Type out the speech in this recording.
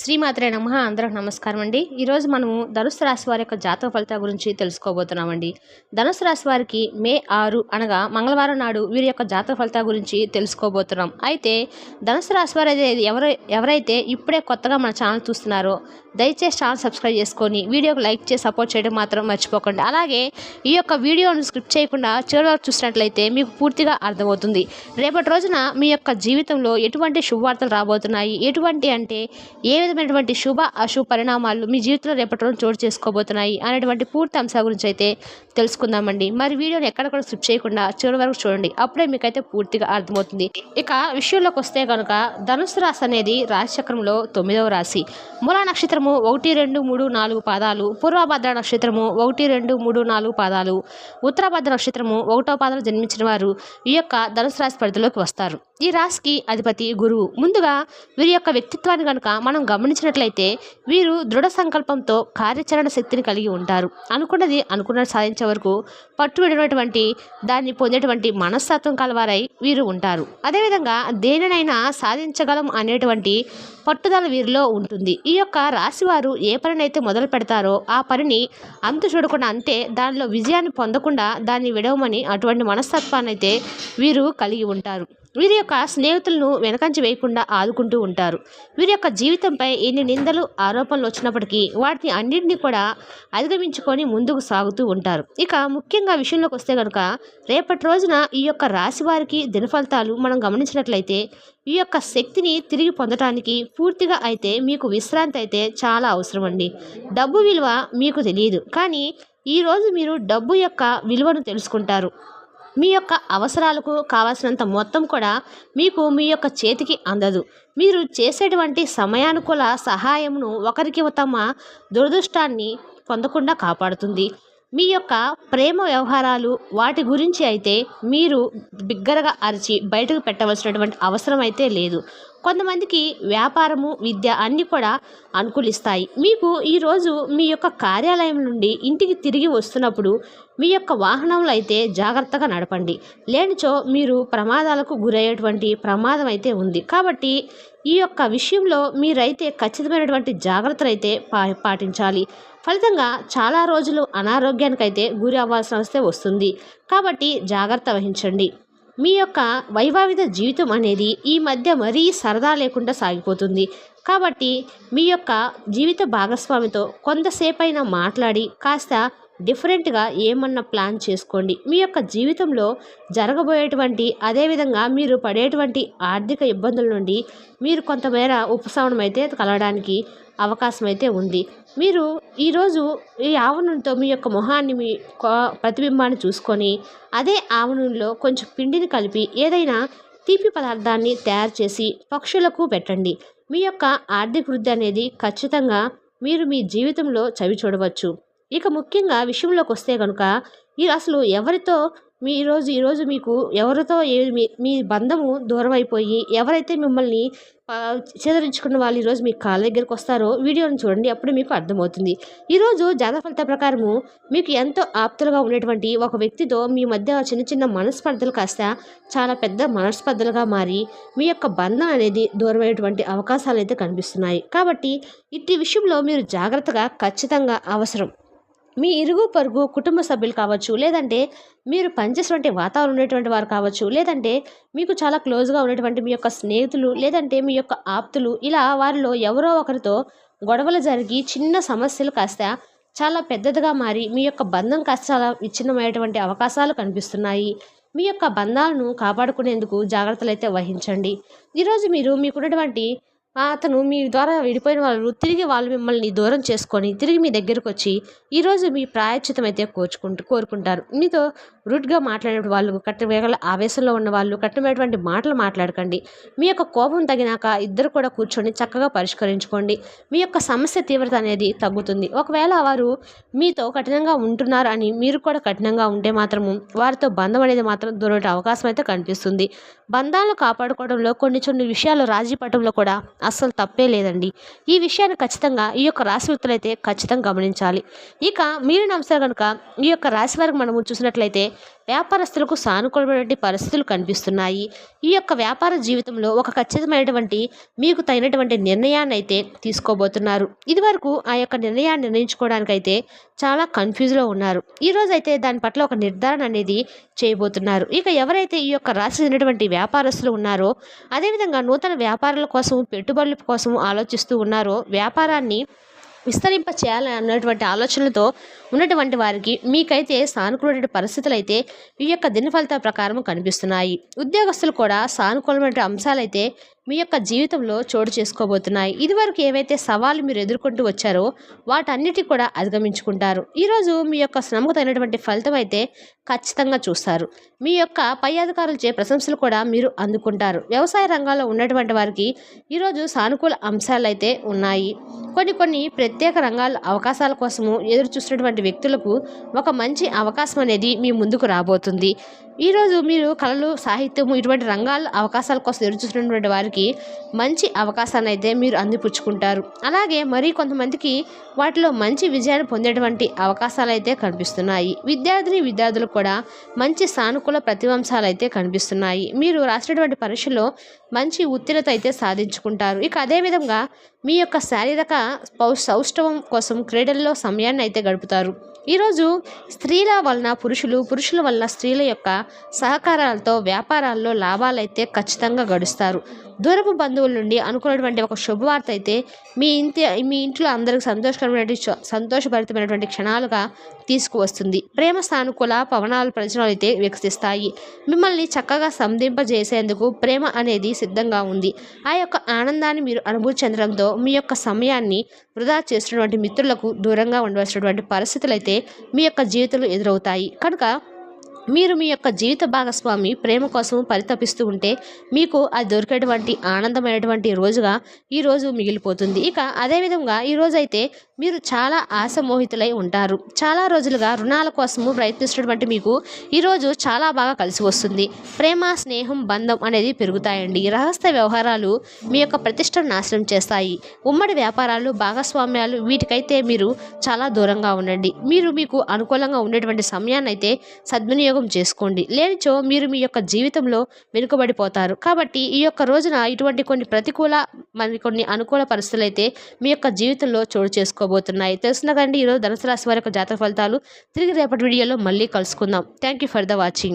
శ్రీమాత్రే నమ. అందరికి నమస్కారం అండి. ఈరోజు మనము ధనుసు రాశి వారి యొక్క జాతక ఫలితాల గురించి తెలుసుకోబోతున్నామండి. ధనుసు రాశి వారికి మే ఆరు అనగా మంగళవారం నాడు వీరి యొక్క జాతక ఫలితాల గురించి తెలుసుకోబోతున్నాం. అయితే ధనుసు రాశి వారు అయితే ఎవరు ఎవరైతే ఇప్పుడే కొత్తగా మన ఛానల్ చూస్తున్నారో దయచేసి ఛానల్ సబ్స్క్రైబ్ చేసుకొని వీడియోకి లైక్ చేసి సపోర్ట్ చేయడం మాత్రం మర్చిపోకండి. అలాగే ఈ యొక్క వీడియోను స్క్రిప్ట్ చేయకుండా చివరి వరకు చూసినట్లయితే మీకు పూర్తిగా అర్థమవుతుంది. రేపటి రోజున మీ యొక్క జీవితంలో ఎటువంటి శుభవార్తలు రాబోతున్నాయి? ఎటువంటి అంటే ఏ విధమైనటువంటి శుభ అశుభ పరిణామాలు మీ జీవితంలో రేపటి రోజు చోటు చేసుకోబోతున్నాయి అనేటువంటి పూర్తి అంశాల గురించి అయితే తెలుసుకుందామండి. మరి వీడియోని ఎక్కడ కూడా స్కిప్ చేయకుండా చివరి వరకు చూడండి. అప్పుడే మీకైతే పూర్తిగా అర్థమవుతుంది. ఇక విషయంలోకి వస్తే కనుక ధనుసు రాశి అనేది రాశిచక్రంలో తొమ్మిదవ రాశి. మూలా నక్షత్రము ఒకటి రెండు మూడు నాలుగు పాదాలు. పూర్వభద్ర నక్షత్రము ఒకటి రెండు మూడు నాలుగు పాదాలు. ఉత్తరభద్ర నక్షత్రము ఒకటో పాదాలు జన్మించిన వారు ఈ యొక్క ధనుసు రాశి పరిధిలోకి వస్తారు. ఈ రాశికి అధిపతి గురువు. ముందుగా వీరి యొక్క వ్యక్తిత్వాన్ని కనుక మనం గమనించినట్లయితే వీరు దృఢ సంకల్పంతో కార్యాచరణ శక్తిని కలిగి ఉంటారు. అనుకున్నది అనుకున్నది సాధించే వరకు పట్టుబడినటువంటి దాన్ని పొందేటువంటి మనస్తత్వం కలవారై వీరు ఉంటారు. అదేవిధంగా దేనినైనా సాధించగలం అనేటువంటి పట్టుదల వీరిలో ఉంటుంది. ఈ యొక్క రాశివారు ఏ పనినైతే మొదలు పెడతారో ఆ పనిని అంతు చూడకుండా అంతే దానిలో విజయాన్ని పొందకుండా దాన్ని విడవమని అటువంటి మనస్తత్వాన్ని అయితే వీరు కలిగి ఉంటారు. వీరి యొక్క స్నేహితులను వెనకంచి వేయకుండా ఆదుకుంటూ ఉంటారు. వీరి యొక్క జీవితంపై ఎన్ని నిందలు ఆరోపణలు వచ్చినప్పటికీ వాటిని అన్నింటినీ కూడా అధిగమించుకొని ముందుకు సాగుతూ ఉంటారు. ఇక ముఖ్యంగా విషయంలోకి వస్తే కనుక రేపటి రోజున ఈ యొక్క రాశి వారికి దినఫలితాలు మనం గమనించినట్లయితే ఈ యొక్క శక్తిని తిరిగి పొందటానికి పూర్తిగా అయితే మీకు విశ్రాంతి అయితే చాలా అవసరం అండి. డబ్బు విలువ మీకు తెలియదు. కానీ ఈరోజు మీరు డబ్బు యొక్క విలువను తెలుసుకుంటారు. మీ యొక్క అవసరాలకు కావాల్సినంత మొత్తం కూడా మీకు మీ యొక్క చేతికి అందదు. మీరు చేసేటువంటి సమయానుకూల సహాయమును ఒకరికి తమ దురదృష్టాన్ని పొందకుండా కాపాడుతుంది. మీ యొక్క ప్రేమ వ్యవహారాలు వాటి గురించి అయితే మీరు బిగ్గరగా అరిచి బయటకు పెట్టవలసినటువంటి అవసరం అయితే లేదు. కొంతమందికి వ్యాపారము విద్య అన్నీ కూడా అనుకూలిస్తాయి. మీకు ఈరోజు మీ యొక్క కార్యాలయం నుండి ఇంటికి తిరిగి వస్తున్నప్పుడు మీ యొక్క వాహనంలో అయితే జాగ్రత్తగా నడపండి. లేనిచో మీరు ప్రమాదాలకు గురయ్యేటువంటి ప్రమాదం అయితే ఉంది. కాబట్టి ఈ యొక్క విషయంలో మీరైతే ఖచ్చితమైనటువంటి జాగ్రత్తలు అయితే పా పాటించాలి. ఫలితంగా చాలా రోజులు అనారోగ్యానికైతే గురి అవ్వాల్సిన వస్తే వస్తుంది. కాబట్టి జాగ్రత్త వహించండి. మీ యొక్క వైవాహిక జీవితం అనేది ఈ మధ్య మరీ సరదా లేకుండా సాగిపోతుంది. కాబట్టి మీ యొక్క జీవిత భాగస్వామితో కొంతసేపైనా మాట్లాడి కాస్త డిఫరెంట్గా ఏమన్నా ప్లాన్ చేసుకోండి. మీ యొక్క జీవితంలో జరగబోయేటువంటి అదేవిధంగా మీరు పడేటువంటి ఆర్థిక ఇబ్బందుల నుండి మీరు కొంతమేర ఉపశమనం అయితే కలగడానికి అవకాశం అయితే ఉంది. మీరు ఈరోజు ఈ ఆవరణతో మీ యొక్క మొహాన్ని మీ ప్రతిబింబాన్ని చూసుకొని అదే ఆవరణలో కొంచెం పిండిని కలిపి ఏదైనా తీపి పదార్థాన్ని తయారు చేసి పక్షులకు పెట్టండి. మీ యొక్క ఆర్థిక వృద్ధి అనేది ఖచ్చితంగా మీరు మీ జీవితంలో చవి చూడవచ్చు. ఇక ముఖ్యంగా విషయంలోకి వస్తే కనుక ఈ అసలు ఎవరితో మీ ఈరోజు ఈరోజు మీకు ఎవరితో మీ మీ బంధము దూరం అయిపోయి ఎవరైతే మిమ్మల్ని చేదరించుకున్న వాళ్ళు ఈరోజు మీ కాళ్ళ దగ్గరికి వస్తారో వీడియోని చూడండి అప్పుడు మీకు అర్థమవుతుంది. ఈరోజు జాతక ఫలిత ప్రకారము మీకు ఎంతో ఆప్తులుగా ఉండేటువంటి ఒక వ్యక్తితో మీ మధ్య చిన్న చిన్న మనస్పర్ధలు కాస్త చాలా పెద్ద మనస్పర్ధలుగా మారి మీ యొక్క బంధం అనేది దూరమయ్యేటువంటి అవకాశాలు అయితే కనిపిస్తున్నాయి. కాబట్టి ఇట్టి విషయంలో మీరు జాగ్రత్తగా ఖచ్చితంగా అవసరం. మీ ఇరుగు పరుగు కుటుంబ సభ్యులు కావచ్చు లేదంటే మీరు పనిచేసినటువంటి వాతావరణం ఉండేటువంటి వారు కావచ్చు లేదంటే మీకు చాలా క్లోజ్గా ఉన్నటువంటి మీ యొక్క స్నేహితులు లేదంటే మీ యొక్క ఆప్తులు ఇలా వారిలో ఎవరో ఒకరితో గొడవలు జరిగి చిన్న సమస్యలు కాస్త చాలా పెద్దదిగా మారి మీ యొక్క బంధం కాస్త చాలా విచ్ఛిన్నమయ్యేటువంటి అవకాశాలు కనిపిస్తున్నాయి. మీ యొక్క బంధాలను కాపాడుకునేందుకు జాగ్రత్తలు అయితే వహించండి. ఈరోజు మీరు మీకున్నటువంటి అతను మీ ద్వారా విడిపోయిన వాళ్ళు తిరిగి వాళ్ళు మిమ్మల్ని దూరం చేసుకొని తిరిగి మీ దగ్గరకు వచ్చి ఈరోజు మీ ప్రాయచితం అయితే కోరుకుంటూ కోరుకుంటారు. మీతో రూట్గా మాట్లాడే వాళ్ళు కట్టవేగల ఆవేశంలో ఉన్న వాళ్ళు కట్టమైనటువంటి మాటలు మాట్లాడకండి. మీ యొక్క కోపం తగినాక ఇద్దరు కూడా కూర్చొని చక్కగా పరిష్కరించుకోండి. మీ యొక్క సమస్య తీవ్రత అనేది తగ్గుతుంది. ఒకవేళ వారు మీతో కఠినంగా ఉంటున్నారు అని మీరు కూడా కఠినంగా ఉంటే మాత్రము వారితో బంధం అనేది మాత్రం దూరం అవకాశం అయితే కనిపిస్తుంది. బంధాలను కాపాడుకోవడంలో కొన్ని కొన్ని విషయాలు రాజీ పటంలో కూడా అస్సలు తప్పే లేదండి. ఈ విషయాన్ని ఖచ్చితంగా ఈ యొక్క రాశి వ్యక్తులు అయితే ఖచ్చితంగా గమనించాలి. ఇక మీరిన అంశాలు కనుక ఈ యొక్క రాశి వారికి మనము చూసినట్లయితే వ్యాపారస్తులకు సానుకూలమైనటువంటి పరిస్థితులు కనిపిస్తున్నాయి. ఈ యొక్క వ్యాపార జీవితంలో ఒక ఖచ్చితమైనటువంటి మీకు తగినటువంటి నిర్ణయాన్ని అయితే తీసుకోబోతున్నారు. ఇదివరకు ఆ యొక్క నిర్ణయాన్ని నిర్ణయించుకోవడానికైతే చాలా కన్ఫ్యూజ్లో ఉన్నారు. ఈరోజు అయితే దాని పట్ల ఒక నిర్ధారణ అనేది చేయబోతున్నారు. ఇక ఎవరైతే ఈ యొక్క రాశి చెందినటువంటి వ్యాపారస్తులు ఉన్నారో అదేవిధంగా నూతన వ్యాపారాల కోసం పెట్టు పెట్టుబడుల కోసం ఆలోచిస్తూ ఉన్నారో వ్యాపారాన్ని విస్తరింప చేయాలని అన్నటువంటి ఆలోచనలతో ఉన్నటువంటి వారికి మీకైతే సానుకూలమైన పరిస్థితులు అయితే ఈ యొక్క దిన ఫలితాల ప్రకారం కనిపిస్తున్నాయి. ఉద్యోగస్తులు కూడా సానుకూలమైన అంశాలైతే మీ యొక్క జీవితంలో చోటు చేసుకోబోతున్నాయి. ఇదివరకు ఏవైతే సవాళ్ళు మీరు ఎదుర్కొంటూ వచ్చారో వాటన్నిటి కూడా అధిగమించుకుంటారు. ఈరోజు మీ యొక్క శ్రమకు తగినటువంటి ఫలితం అయితే ఖచ్చితంగా చూస్తారు. మీ యొక్క పై అధికారులచే ప్రశంసలు కూడా మీరు అందుకుంటారు. వ్యవసాయ రంగంలో ఉన్నటువంటి వారికి ఈరోజు సానుకూల అంశాలు అయితే ఉన్నాయి. కొన్ని కొన్ని ప్రత్యేక రంగాల అవకాశాల కోసము ఎదురు చూసినటువంటి వ్యక్తులకు ఒక మంచి అవకాశం అనేది మీ ముందుకు రాబోతుంది. ఈరోజు మీరు కళలు సాహిత్యము ఇటువంటి రంగాల అవకాశాల కోసం ఎదురు చూసినటువంటి వారికి మంచి అవకాశాన్ని అయితే మీరు అందిపుచ్చుకుంటారు. అలాగే మరి కొంతమందికి వాటిలో మంచి విజయాన్ని పొందేటువంటి అవకాశాలు అయితే కనిపిస్తున్నాయి. విద్యార్థిని విద్యార్థులు కూడా మంచి సానుకూల ప్రతివంశాలు అయితే కనిపిస్తున్నాయి. మీరు రాసినటువంటి పరీక్షలో మంచి ఉత్తీర్ణత అయితే సాధించుకుంటారు. ఇక అదేవిధంగా మీ యొక్క శారీరక పౌ సౌష్ఠవం కోసం క్రీడల్లో సమయాన్ని అయితే గడుపుతారు. ఈరోజు స్త్రీల వలన పురుషులు పురుషుల వలన స్త్రీల యొక్క సహకారాలతో వ్యాపారాల్లో లాభాలైతే ఖచ్చితంగా గడుస్తారు. దూరపు బంధువుల నుండి అనుకున్నటువంటి ఒక శుభవార్త అయితే మీ ఇంటి మీ ఇంట్లో అందరికి సంతోషకరమైనటువంటి సంతోషభరితమైనటువంటి క్షణాలుగా తీసుకువస్తుంది. ప్రేమ సానుకూల పవనాలు ప్రయోజనాలు అయితే వికసిస్తాయి. మిమ్మల్ని చక్కగా సంధింపజేసేందుకు ప్రేమ అనేది సిద్ధంగా ఉంది. ఆ యొక్క ఆనందాన్ని మీరు అనుభూతి చెందడంతో మీ యొక్క సమయాన్ని వృధా చేస్తున్నటువంటి మిత్రులకు దూరంగా ఉండవలసినటువంటి పరిస్థితులు అయితే మీ యొక్క జీవితంలో ఎదురవుతాయి. కనుక మీరు మీ యొక్క జీవిత భాగస్వామి ప్రేమ కోసం పరితపిస్తూ ఉంటే మీకు అది దొరికేటువంటి ఆనందమైనటువంటి రోజుగా ఈరోజు మిగిలిపోతుంది. ఇక అదేవిధంగా ఈరోజైతే అయితే మీరు చాలా ఆశమోహితులై ఉంటారు. చాలా రోజులుగా రుణాల కోసము ప్రయత్నిస్తున్నటువంటి మీకు ఈరోజు చాలా బాగా కలిసి వస్తుంది. ప్రేమ స్నేహం బంధం అనేది పెరుగుతాయండి. రహస్య వ్యవహారాలు మీ యొక్క ప్రతిష్టను నాశనం చేస్తాయి. ఉమ్మడి వ్యాపారాలు భాగస్వామ్యాలు వీటికైతే మీరు చాలా దూరంగా ఉండండి. మీరు మీకు అనుకూలంగా ఉండేటువంటి సమయాన్ని అయితే సద్వినియోగం చేసుకోండి. లేనిచో మీరు మీ యొక్క జీవితంలో వెనుకబడిపోతారు. కాబట్టి ఈ యొక్క రోజున ఇటువంటి కొన్ని ప్రతికూల మరి కొన్ని అనుకూల పరిస్థితులు అయితే మీ యొక్క జీవితంలో చోటు చేసుకోబోతున్నాయి తెలుసునా కండి ఈరోజు ధనుసు రాశి వారి యొక్క జాతర ఫలితాలు. తిరిగి రేపటి వీడియోలో మళ్ళీ కలుసుకుందాం. Thank you for the watching